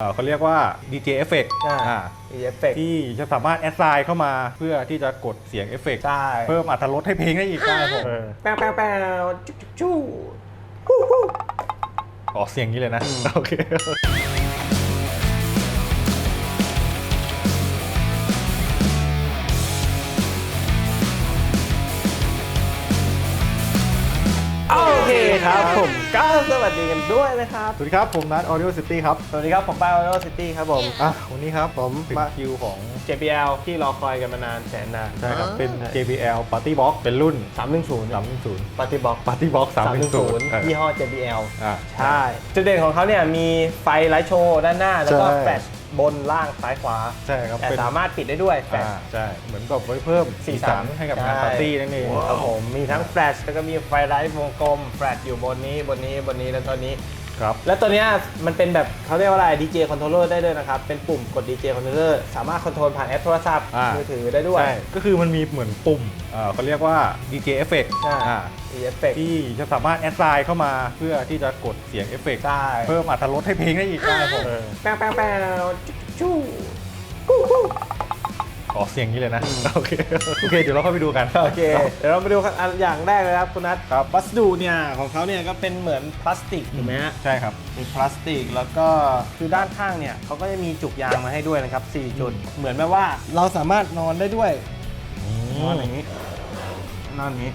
เอ่อเขาเรียกว่า DJ Effect อ่า อ่า มีเอฟเฟกต์ที่จะสามารถแอดไซน์เข้ามาเพื่อที่จะกดเสียงเอฟเฟกต์ได้เพิ่มอรรถรสให้เพลงได้อีกได้ผมเออแป้วแป้วแป้วจุ๊จุ๊จู้ฮู้ฮู้ออกเสียงนี้เลยนะ โอเค โอเคครับผม ก็สวัสดีกันด้วยนะครับ สวัสดีครับ ผมนัท Audio City ครับ สวัสดีครับ ผมป้าโอโรซิตี้ครับผม อะวันนี้ครับผมมาคิวของ JBL ที่รอคอยกันมานานแสนนานใช่ครับ เป็น JBL Party Box เป็นรุ่น 310 310ปฏิบอก Party Box 310 310ยี่ห้อ JBL อ่าใช่ จุดเด่นของเขาเนี่ยมีไฟไลท์โชว์ด้านหน้า แล้วก็ใช่แฟลช บนล่างซ้ายขวา ใช่ครับแต่เป็น สามารถปิดได้ด้วยแฟลช อ่าใช่ เหมือนแบบไว้เพิ่มสีสันให้กับงานปาร์ตี้นั่นเอง ครับผมมีทั้งแฟลชแล้วก็มีไฟไลท์วงกลมแฟลชอยู่บนนี้บนนี้บนนี้แล้วตัวนี้ ครับ แล้วตัวเนี้ยมันเป็นแบบเขาเรียกว่าอะไร DJ controller ได้ด้วยนะครับ เป็นปุ่มกด DJ controller สามารถคอนโทรลผ่านแอปโทรศัพท์อ่ามื มือถือได้ด้วย ใช่ ก็คือมันมีเหมือนปุ่มเอ่อเขาเรียกว่า DJ Effect ใช่ อ่า มีเอฟเฟกต์ที่จะสามารถแอดไซน์เข้ามาเพื่อที่จะกดเสียงเอฟเฟกต์ได้เพิ่มอรรถรสให้เพลงได้อีกได้ผมเออแป้วแป้วแป้วจุ๊จู้ฮู้ฮู้อ อกเสียงนี้เลยนะ โอเค โอเค เดี๋ยวเราเข้าไปดูกัน โอเค เดี๋ยวเรามาดูกันอันอย่างแรกเลยครับคุณนัทครับ วัสดุเนี่ยของเขาเนี่ยก็เป็นเหมือนพลาสติกถูกไหมฮะ ใช่ครับ มีพลาสติกแล้วก็คือด้านข้างเนี่ยเขาก็จะมีจุกยางมาให้ด้วยนะครับ4จุด เหมือนแบบว่าเราสามารถนอนได้ด้วยนอนอย่างนี้นอนอย่างนี้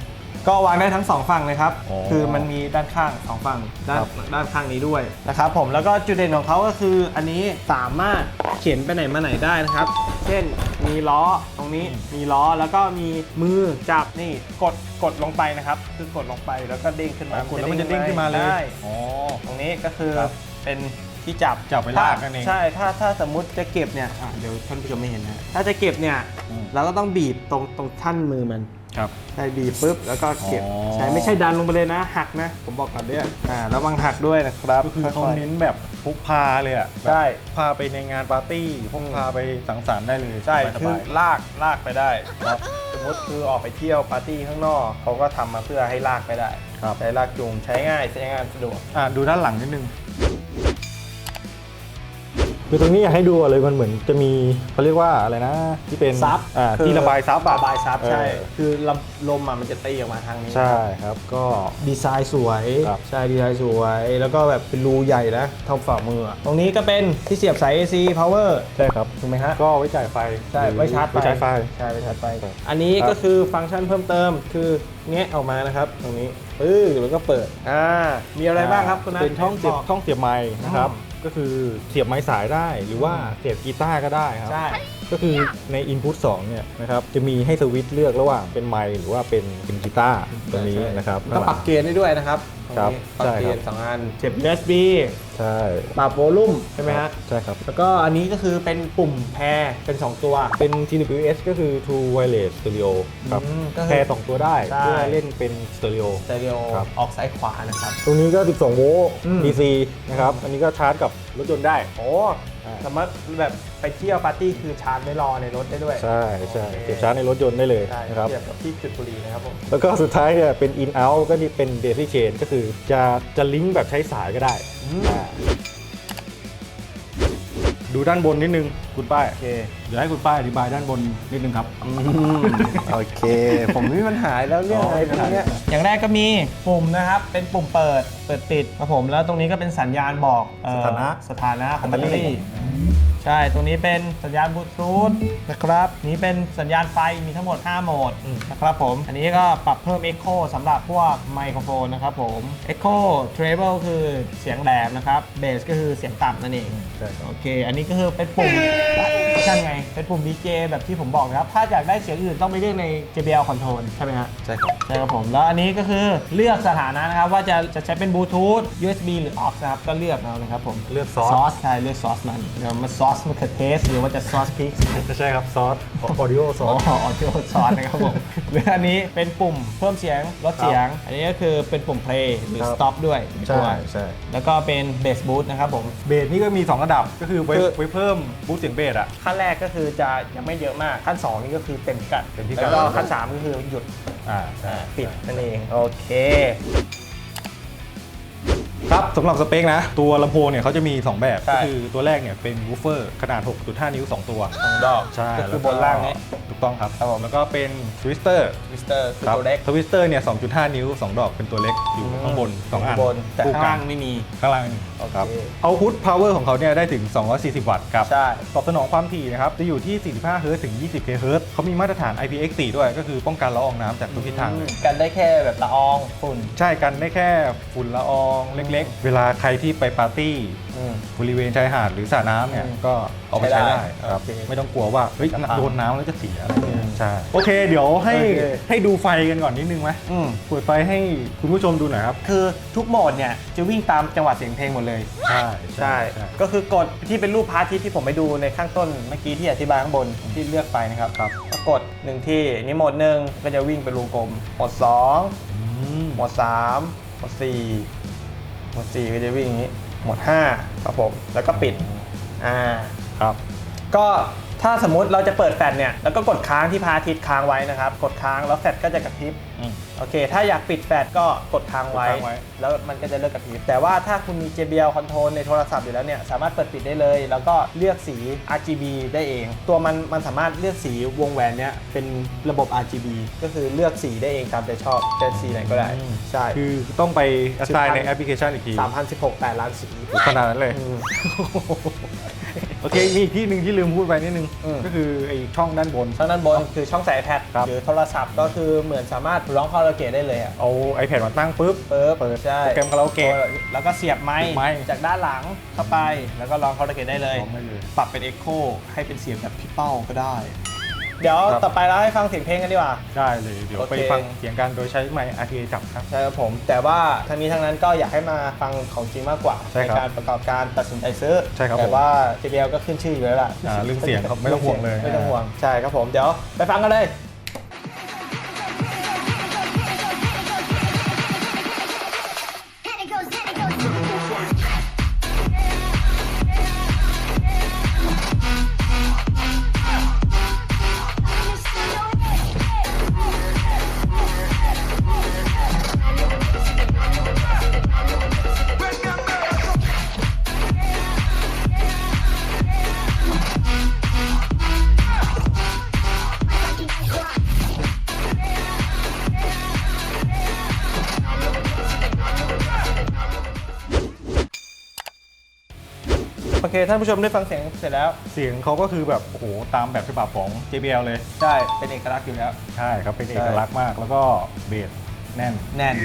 ก็วางได้ทั้งสองฝั่งเลยครับ อ๋อคือมันมีด้านข้างสองฝั่งด้านครับ ด้านข้างนี้ด้วยนะครับผมแล้วก็จุดเด่นของเขาก็คืออันนี้สามารถเข็นไปไหนมาไหนได้นะครับ เช่น มีล้อตรงนี้มีล้อแล้วก็มีมือจับนี่กดกดลงไปนะครับ คือกดลงไปแล้วก็เด้งขึ้นมากดแล้วมันจะเด้งขึ้นมาเลยได้อ๋อตรงนี้ก็คือครับเป็นที่จับจับไว้ลากนั่นเองใช่ถ้าถ้าสมมุติจะเก็บเนี่ยอะเดี๋ยวท่านผู้ชมไม่เห็นนะถ้าจะเก็บเนี่ยอืมเราก็ต้องบีบตรงตรงท่านมือมันครับใช่บีบปุ๊บแล้วก็เก็บอ๋อใช่ไม่ใช่ดันลงไปเลยนะ หักนะ ผมบอกก่อนด้วยอ่าระวังหักด้วยนะครับ ก็คือเขายๆเน้นแบบ พกพาเลยอะแบบใช่ พาไปในงานปาร์ตี้พกพาไปสังสรรค์ได้เลยใช่สคือบายลากลากไปได้ครับสมมติคือออกไปเที่ยวปาร์ตี้ข้างนอกเขาก็ทำมาเพื่อให้ลากไปได้ๆครับ ใช้ลากจูงใช้ง่ายใช้งานสะดวก อ่าดูด้านหลังนิดนึง คือตรงนี้อยากให้ดูเลยมันเหมือนจะมีเขาเรียกว่าอะไรนะ ที่เป็นซับอ่าคือที่ระบายซับอะระบายซับใช่ เออคือลมลมอะมันจะตีออกมาทางนี้ ใช่ครับก็ ดีไซน์สวย ครับ ใช่ ดีไซน์สวย แล้วก็แบบเป็นรูใหญ่นะเท่าฝ่ามืออะตรงนี้ก็เป็นที่เสียบสาย AC power ใช่ครับ ถูกไหมฮะ ก็ไว้จ่ายไฟใช่ หรือไว้ชาร์จไฟ ไว้ชาร์จไฟ ใช่ไว้ชาร์จไฟ ครับอันนี้ครับก็คือฟังก์ชันเพิ่มเติม คือแงะออกมานะครับ ตรงนี้ปึ๊บแล้วก็เปิด อ่า มีอะไรบ้างครับคุณนัทเป็นช่องเสียบบอกช่องเสียบไม้นะครับ อืม ก็คือเสียบไม้สายได้หรือว่าเสียบกีตาร์ก็ได้ครับ ใช่ ก็คือใน Input 2เนี่ยนะครับจะมีให้สวิตช์เลือกระหว่างเป็นไมค์หรือว่าเป็นเป็นกีตาร์ตัวนี้นะครับก็ปรับเกณฑ์ได้ด้วยนะครับ ครับตรงนี้ปรับใช่เกครับณฑ์สองอันเสียบ USB ใช่ปรับโวลูมใช่ไหมฮะ ใช่ครับ แล้วก็อันนี้ก็คือเป็นปุ่มแพรเป็น 2 ตัว เป็น TWS ก็คือ True Wireless Stereo ครับอืมก็คือแพรสองตัวได้ใช่ เพื่อเล่นเป็นสเตอริโอ สเตอริโอครับ ออกซ้ายขวานะครับ ตรงนี้ก็ 12 โวลต์ อืม DC นะครับ อันนี้ก็ชาร์จกับรถยนต์ได้โอ้ อ่าสามารถแบบไปเที่ยวปาร์ตี้คือชาร์จไว้รอในรถได้ด้วยใช่ใช่โอเคเสียบชาร์จในรถยนต์ได้เลยใช่นะครับ เทียบกับที่จุดบุรีนะครับผมแล้วก็สุดท้ายเนี่ยเป็น in out ก็นี่เป็น daisy chain ก็คือจะจะลิงก์แบบใช้สายก็ได้อืมอ่า ดูด้านบนนิดนึงคุณป้าย โอเค เดี๋ยวให้คุณป้ายอธิบายด้านบนนิดนึงครับ โอเค ผมไม่มีปัญหาแล้วเรื่องอ๋ออะไรพวกเนี้ย อย่างแรกก็มีปุ่มนะครับ เป็นปุ่มเปิด เปิดปิดครับผม แล้วตรงนี้ก็เป็นสัญญาณบอกเอ่อสถานะ สถานะของแบแบตตเตเตออรี่รี่ ใช่ตรงนี้เป็นสัญญาณบลูทูธนะครับ นี้เป็นสัญญาณไฟ มีทั้งหมด 5 โหมดนะครับผม อันนี้ก็ปรับเพิ่ม Echo สำหรับพวกไมโครโฟนนะครับผม Echo Treble คือเสียงแหลมนะครับ Bass ก็คือเสียงต่ำนั่นเองใช่ครับโอเค อันนี้ก็คือเป็นปุ่มใช่ไง เป็นปุ่ม DJ แบบที่ผมบอกนะครับ ถ้าอยากได้เสียงอื่นต้องไปเลือกใน JBL Control ใช่ไหมฮะ ใช่ครับ ใช่ครับผม แล้วอันนี้ก็คือเลือกสถานะนะครับว่าจะจะใช้เป็นบลูทูธ USB หรือ aux นะครับ ก็เลือกเอานะครับผม เลือกซอซอสสใช่ เลือกซอสมัน เดี๋ยวมาซอสมะเขือเทศหรือว่าจะซอสพริกไม่ใช่ครับซอส audio ซอ๋ออสออดิโอซอสนะครับผมหรืออันนี้เป็นปุ่มเพิ่มเสียงลดเสียง อันนี้ก็คือเป็นปุ่ม play หรือครับ stop ด้วยใช่ด้วยใช่แล้วก็เป็น bass boost นะครับผมเบสนี่ก็มี 2 ระดับก็คือไว้คือไว้เพิ่มบูสต์เสียงเบสอะขั้นแรกก็คือจะยังไม่เยอะมากขั้น 2 นี่ก็คือเต็มกัดเต็มที่กัดแล้วก็ขั้น 3 ก็คือหยุดอ่าใช่อ่าปิดนั่นเองโอเค คครับสำหรับสเปคนะ ตัวลำโพงเนี่ยเขาจะมี 2 แบบ ใช่ ก็คือตัวแรกเนี่ยเป็นวูฟเฟอร์ขนาด 6.5 นิ้ว 2 ตัว สองดอกใช่ก็คือแวบนล่างนี้ ถูกต้องครับครับผม แล้วก็เป็นทวิสเตอร์วิสเตอร์คือครับตัวเล็กทวิสเตอร์เนี่ย 2.5 นิ้ว 2 ดอกเป็นตัวเล็กอยู่ข้างบน 2 อันบนแต่คู่ข้างกัล่านงไม่มี ข้างล่างนี่โอเค ครับเอาพุทพาวเวอร์ของเขาเนี่ยได้ถึง 240 วัตต์ครับ ใช่ ตอบสนองความถี่นะครับ จะอยู่ที่ 45 เฮิร์ตซ์ถึง 20 เฮิร์ตซ์เขามีมาตรฐาน IPX4 ด้วย ก็คือป้องกันละอองน้ำจากทุกทิศทางเลยกันได้แค่แบบละอองฝุ่น ใช่กันได้แค่ฝุ่นละอองเล็กๆเวลาใครที่ไปปาร์ตี้อืม บริเวณชายหาดหรือสระน้ำเนี่ยอืมก็เอาไปใช้ใช้ได้ได้ครับโอเคไม่ต้องกลัวว่าเฮ้ยจะพังโดนน้ำแล้วจะเสียอะไรเงี้อืยมใช่โอเค เดี๋ยวให้โอเค ให้ดูไฟกันก่อนนิดนึงไหมอืม เปิดไฟให้คุณผู้ชมดูหน่อยครับคือทุกโหมดเนี่ยจะวิ่งตามจังหวะเสียงเพลงหมดเลย ใช่ใช่ ก็คือกดที่เป็นรูปพระอาทิตย์ที่ผมไปดูในข้างต้นเมื่อกี้ที่อธิบายข้างบนที่เลือกไปนะครับครับก็กดหนึ่งที่นี่โหมดหนึ่งก็จะวิ่งเป็นวงกลมโหมดสองอืมโหมดสามโหมดสี่โหมดสี่ก็จะวิ่งอย่างนี้โหมดห้าครับผม แล้วก็ปิด อ่า ครับ ก็ถ้าสมมุติเราจะเปิดแฟลชเนี่ย แล้วก็กดค้างที่พระอาทิตย์ค้างไว้นะครับ กดค้างแล้วแฟลชก็จะกระพริบอืม โอเค ถ้าอยากปิดแฟลชก็กดค้างไว้ กดค้างไว้ แล้วมันก็จะเลิกกระพริบ แต่ว่าถ้าคุณมี JBL Control ในโทรศัพท์อยู่แล้วเนี่ย สามารถเปิดปิดได้เลย แล้วก็เลือกสี RGB ได้เอง ตัวมันมันสามารถเลือกสีวงแหวนเนี่ยเป็นระบบ RGB ก็คือเลือกสีได้เองตามใจชอบจะสีไหนก็ได้อืมใช่ คือต้องไป a s s i g n 10,000ในแอปพลิเคชันอีกที 3,016แปดล้านสีขนาดนั้นเลย อืม โอเคมีอีกที่หนึ่งที่ลืมพูดไปนิดนึง อืม ก็คือไอ้ช่องด้านบน ช่องด้านบนคือช่องใส่ iPad ครับ หรือโทรศัพท์ก็คือเหมือนสามารถร้องคาราโอเกะได้เลยอะเอา iPad มาตั้งปุ๊บเปิดเปิดใช่โปรแกรมคาราโอเกะแล้วก็เสียบไม้เสียบไมค์ จากด้านหลังเข้าไป แล้วก็ร้องคาราโอเกะได้เลย ร้องได้เลย ปรับเป็น Echo ให้เป็นเสียงแบบพี่เป้าก็ได้ เดี๋ยวครับ ต่อไปเราให้ฟังเสียงเพลงกันดีกว่า ได้เลย เดี๋ยวโอเค ไปฟังเสียงกันโดยใช้ไมค์ RTA จับครับ ใช่ครับผม แต่ว่าทั้งนี้ทั้งนั้นก็อยากให้มาฟังของจริงมากกว่าใช่ครับการประกอบการตัดสินใจซื้อใช่ครับแต่ผมว่า JBL ก็ขึ้นชื่ออยู่แล้วล่ะอ่าเรื่องเสียงครับไม่ต้องห่วงเลย ไม่ต้องห่วงใช่ครับผมเดี๋ยวไปฟังกันเลย เคท่านผู้ชมได้ฟังเสียงเสร็จแล้ว เสียงเขาก็คือแบบโอ้โหตามแบบฉบับของ JBL เลย ใช่ เป็นเอกลักษณ์อยู่แล้ว ใช่ครับเป็นเอกลักษณ์มากแล้วก็เบสแน่น แน่น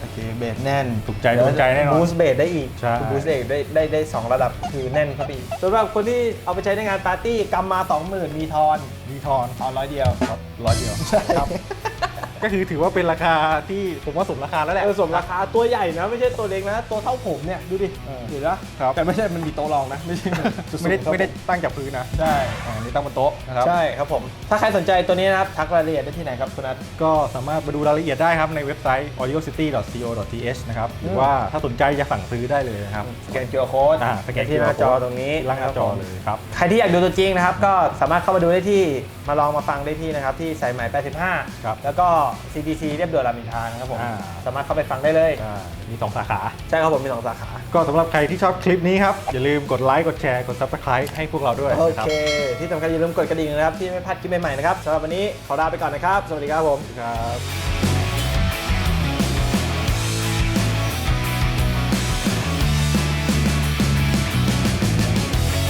โอเค เบสแน่นถูกใจโดนใจแน่นอนบูสเบสได้อีกใช่บูสเบสได้ได้ได้สองระดับคือแน่นเข้าไปอีกสำหรับคนที่เอาไปใช้ในงานปาร์ตี้กำมา 20,000 มีทอน มีทอนทอนร้อยเดียวครับร้อยเดียวใช่ครับ ก็คือถือว่าเป็นราคาที่ผมว่าสมราคาแล้วแหละ เออสมราคาตัวใหญ่นะ ไม่ใช่ตัวเล็กนะ ตัวเท่าผมเนี่ย ดูดิเออเห็นปะครับ แต่ไม่ใช่มันมีโต๊ะรองนะ ไม่ใช่สูงๆไม่ได้เท่าไม่ได้ผตั้งจากพื้นนะใช่อ่าอันนี่ตั้งบนโต๊ะนะครับ ใช่ครับผม ถ้าใครสนใจตัวนี้นะครับ ทักรายละเอียดได้ที่ไหนครับคุณนัท ก็สามารถมาดูรายละเอียดได้ครับ ในเว็บไซต์ audiocity.co.th นะครับ หรือว่าถ้าสนใจจะสั่งซื้อได้เลยนะครับ สแกน QR code อ่าสแกนที่หน้า QR จอ code ตรงนี้ล่างหน้าจอเลยครับ ใครที่อยากดูตัวจริงนะครับ ก็สามารถเข้ามาดูได้ที่ มาลองมาฟังได้ที่นะครับที่สายไหม85 ครับ แล้วก็ CTC เรียบด่วนรามอินทรานะครับผม อ่า สามารถเข้าไปฟังได้เลย อ่ามีสองสาขา ใช่ครับผมมีสองสาขา ก็สำหรับใครที่ชอบคลิปนี้ครับ อย่าลืมกดไลค์กดแชร์กด subscribe ให้พวกเราด้วยโอนะครัเค ที่สำคัญอย่าลืมกดกระดิ่งนะครับ ที่ไม่พลาดคลิปใหม่ๆนะครับสำหรับวันนี้ขอลาไปก่อนนะครับ สวัสดีครับผม ครับ